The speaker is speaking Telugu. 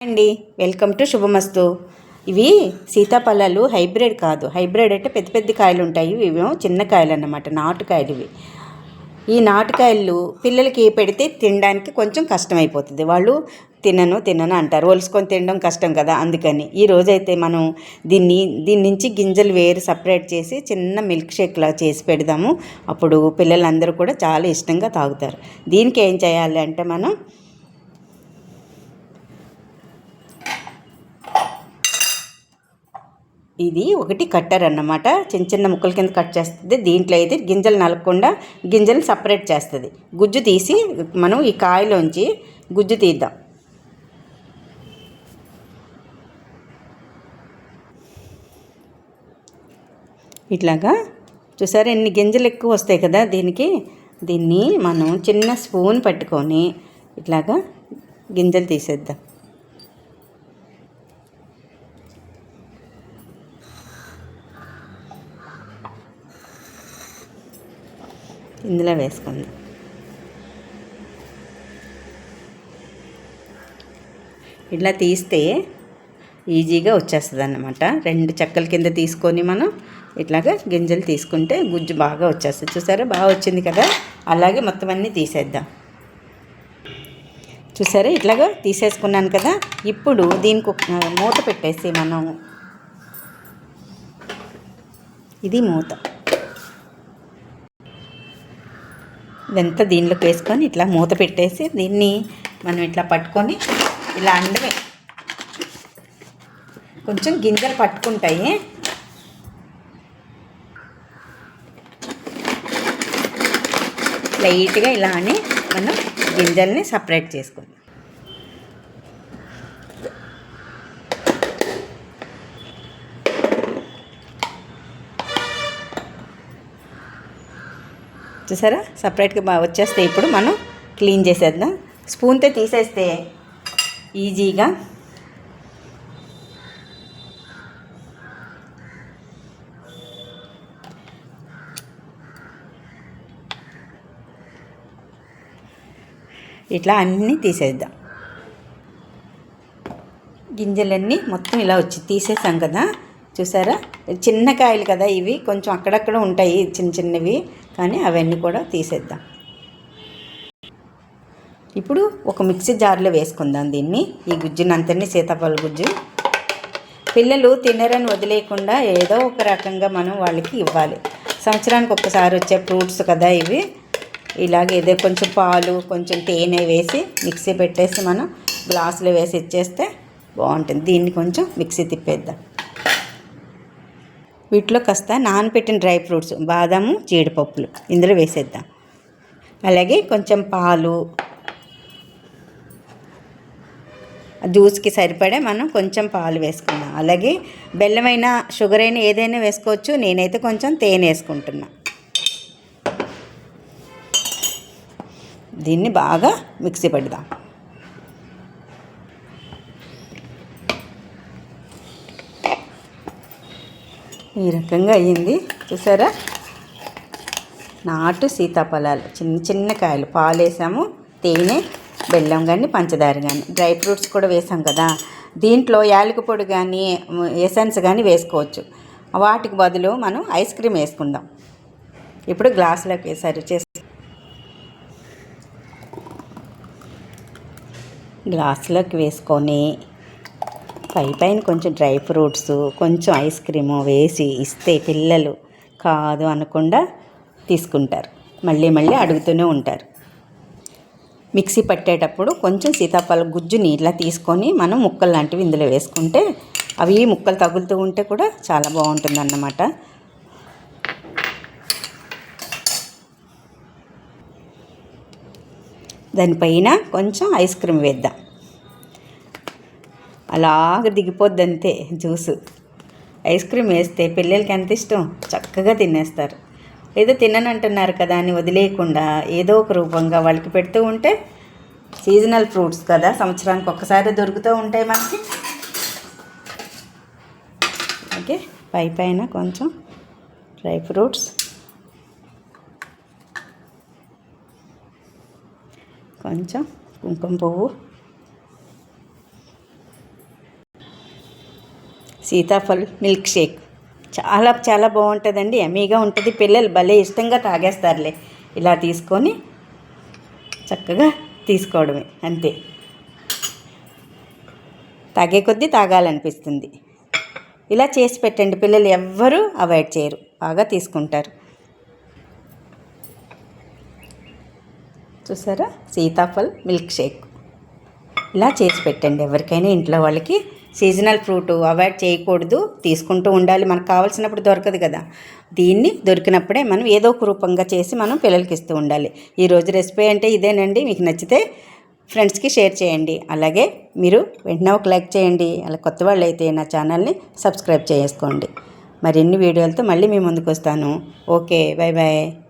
అండి. వెల్కమ్ టు శుభమస్తు. ఇవి సీతాఫలాలు హైబ్రిడ్ కాదు. హైబ్రిడ్ అంటే పెద్ద పెద్ద కాయలు ఉంటాయి. ఇవేమో చిన్న కాయలు అన్నమాట. నాటుకాయలు ఇవి. ఈ నాటుకాయలు పిల్లలకి పెడితే తినడానికి కొంచెం కష్టమైపోతుంది. వాళ్ళు తినను తినను అంటారు. ఒలుసుకొని తినడం కష్టం కదా అందుకని. ఈ రోజైతే మనం దీన్ని దీని నుంచి గింజలు వేరు సపరేట్ చేసి చిన్న మిల్క్ షేక్లా చేసి పెడదాము. అప్పుడు పిల్లలందరూ కూడా చాలా ఇష్టంగా తాగుతారు. దీనికి ఏం చేయాలి అంటే మనం ఇది ఒకటి కట్టర్ అన్నమాట చిన్న చిన్న ముక్కల కింద కట్ చేస్తుంది. దీంట్లో అయితే గింజలు నలగకుండా గింజలు సపరేట్ చేస్తుంది. గుజ్జు తీసి మనం ఈ కాయలోంచి గుజ్జు తీద్దాం. ఇట్లాగా చూసారా ఎన్ని గింజలు ఎక్కువ వస్తాయి కదా దీనికి? దీన్ని మనం చిన్న స్పూన్ పట్టుకొని ఇట్లాగా గింజలు తీసేద్దాం. ఇందులో వేసుకుందాం. ఇట్లా తీస్తే ఈజీగా వచ్చేస్తుంది అన్నమాట రెండు చెక్కల కింద తీసుకొని మనం ఇట్లాగా గింజలు తీసుకుంటే గుజ్జు బాగా వచ్చేస్తుంది. చూసారా? బాగా వచ్చింది కదా? అలాగే మొత్తం అన్నీ తీసేద్దాం. చూసారా? ఇట్లాగా తీసేసుకున్నాను కదా? ఇప్పుడు దీనికి మూత పెట్టేసి మనం ఇది మూత. ఇదంతా దీనిలోకి వేసుకొని ఇట్లా మూత పెట్టేసి దీన్ని మనం ఇట్లా పట్టుకొని ఇలా అండమే. కొంచెం గింజలు పట్టుకుంటాయి. లైట్గా ఇలా అని మనం గింజల్ని సపరేట్ చేసుకుంటాం చూసారా? సపరేట్గా బాగా వచ్చేస్తే ఇప్పుడు మనం క్లీన్ చేసేద్దాం. స్పూన్తో తీసేస్తే ఈజీగా ఇట్లా అన్నీ తీసేద్దాం. గింజలన్నీ మొత్తం ఇలా వచ్చి తీసేసాం కదా. చూసారా? చిన్న కాయలు కదా ఇవి. కొంచెం అక్కడక్కడ ఉంటాయి చిన్న చిన్నవి. కానీ అవన్నీ కూడా తీసేద్దాం. ఇప్పుడు ఒక మిక్సీ జార్లో వేసుకుందాం దీన్ని. ఈ గుజ్జునంతని సీతాఫల గుజ్జు. పిల్లలు తినరని వదిలేయకుండా ఏదో ఒక రకంగా మనం వాళ్ళకి ఇవ్వాలి. సంవత్సరానికి ఒక్కసారి వచ్చే ఫ్రూట్స్ కదా ఇవి. ఇలాగే ఏదో కొంచెం పాలు కొంచెం తేనె వేసి మిక్సీ పెట్టేసి మనం గ్లాసులో వేసి ఇచ్చేస్తే బాగుంటుంది. దీన్ని కొంచెం మిక్సీ తిప్పేద్దాం. వీటిలో కాస్త నానబెట్టిన డ్రై ఫ్రూట్స్ బాదాము జీడిపప్పులు ఇందులో వేసేద్దాం. అలాగే కొంచెం పాలు జ్యూస్కి సరిపడే మనం కొంచెం పాలు వేసుకుందాం. అలాగే బెల్లమైనా షుగర్ అయినా ఏదైనా వేసుకోవచ్చు. నేనైతే కొంచెం తేనె వేసుకుంటున్నా. దీన్ని బాగా మిక్సీ పెడదాం ఈ రకంగా అయ్యింది. చూసారా? నాటు సీతాఫలాలు. చిన్న చిన్న కాయలు. పాలు వేసాము తేనె బెల్లం కానీ పంచదార కానీ డ్రై ఫ్రూట్స్ కూడా వేసాం కదా. దీంట్లో యాలక పొడి కానీ ఎసెన్స్ కానీ వేసుకోవచ్చు. వాటికి బదులు మనం ఐస్ క్రీమ్ వేసుకుందాం. ఇప్పుడు గ్లాసులోకి వేసారు చేసి గ్లాసులోకి వేసుకొని పై పైన కొంచెం డ్రై ఫ్రూట్స్ కొంచెం ఐస్ క్రీము వేసి ఇస్తే పిల్లలు కాదు అనకుండా తీసుకుంటారు. మళ్ళీ మళ్ళీ అడుగుతూనే ఉంటారు. మిక్సీ పట్టేటప్పుడు కొంచెం సీతాఫల గుజ్జుని ఇట్లా తీసుకొని మనం ముక్కలు లాంటివి ఇందులో వేసుకుంటే అవి ముక్కలు తగులుతూ ఉంటే కూడా చాలా బాగుంటుంది అన్నమాట దానిపైన కొంచెం ఐస్ క్రీమ్ వేద్దాం. అలాగ దిగిపోద్ది అంతే జ్యూస్. ఐస్ క్రీమ్ వేస్తే పిల్లలకి ఎంత ఇష్టం? చక్కగా తినేస్తారు. ఏదో తిననంటున్నారు కదా అని వదిలేయకుండా ఏదో ఒక రూపంగా వాళ్ళకి పెడుతూ ఉంటే సీజనల్ ఫ్రూట్స్ కదా సంవత్సరానికి ఒక్కసారి దొరుకుతూ ఉంటాయి మనకి. ఓకే పై పైన కొంచెం డ్రై ఫ్రూట్స్. కొంచెం కుంకుమ పువ్వు. Sitaphal milk shake. చాలా చాలా బాగుంటుందండి. ఎమీగా ఉంటుంది. పిల్లలు భలే ఇష్టంగా తాగేస్తారులే. ఇలా తీసుకొని చక్కగా తీసుకోవడమే. అంతే. తాగే కొద్దీ తాగాలనిపిస్తుంది. ఇలా చేసి పెట్టండి. పిల్లలు ఎవ్వరూ అవాయిడ్ చేయరు. బాగా తీసుకుంటారు. చూసారా? Sitaphal milk shake. ఇలా చేసి పెట్టండి. ఎవరికైనా ఇంట్లో వాళ్ళకి సీజనల్ ఫ్రూట్ అవాయిడ్ చేయకూడదు తీసుకుంటూ ఉండాలి. మనకు కావాల్సినప్పుడు దొరకదు కదా. దీన్ని దొరికినప్పుడే మనం ఏదో ఒక రూపంగా చేసి మనం పిల్లలకి ఇస్తూ ఉండాలి. ఈరోజు రెసిపీ అంటే ఇదేనండి. మీకు నచ్చితే ఫ్రెండ్స్కి షేర్ చేయండి. అలాగే మీరు వెంటనే ఒక లైక్ చేయండి. అలా కొత్త వాళ్ళు అయితే నా ఛానల్ని సబ్స్క్రైబ్ చేసుకోండి. మరిన్ని వీడియోలతో మళ్ళీ మీ ముందుకు వస్తాను. Okay bye bye